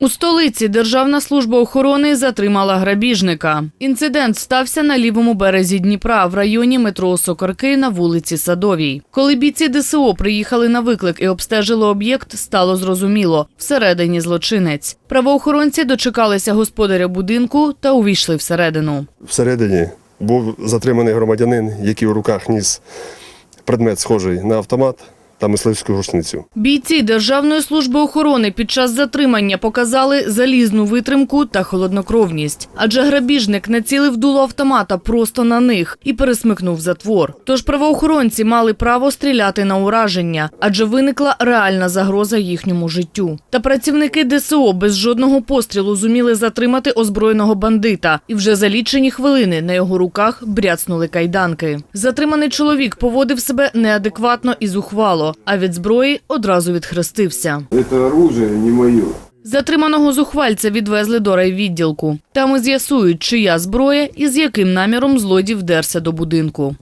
У столиці Державна служба охорони затримала грабіжника. Інцидент стався на лівому березі Дніпра в районі метро Сокорки на вулиці Садовій. Коли бійці ДСО приїхали на виклик і обстежили об'єкт, стало зрозуміло – всередині злочинець. Правоохоронці дочекалися господаря будинку та увійшли всередину. Всередині був затриманий громадянин, який у руках ніс предмет схожий на автомат та мисливську рушницю. Бійці Державної служби охорони під час затримання показали залізну витримку та холоднокровність. Адже грабіжник націлив дуло автомата просто на них і пересмикнув затвор. Тож правоохоронці мали право стріляти на ураження, адже виникла реальна загроза їхньому життю. Та працівники ДСО без жодного пострілу зуміли затримати озброєного бандита, і вже за лічені хвилини на його руках бряцнули кайданки. Затриманий чоловік поводив себе неадекватно і зухвало, а від зброї одразу відхрестився. Це оружие не моє. Затриманого зухвальця відвезли до райвідділку. Там і з'ясують, чия зброя і з яким наміром злодій вдерся до будинку.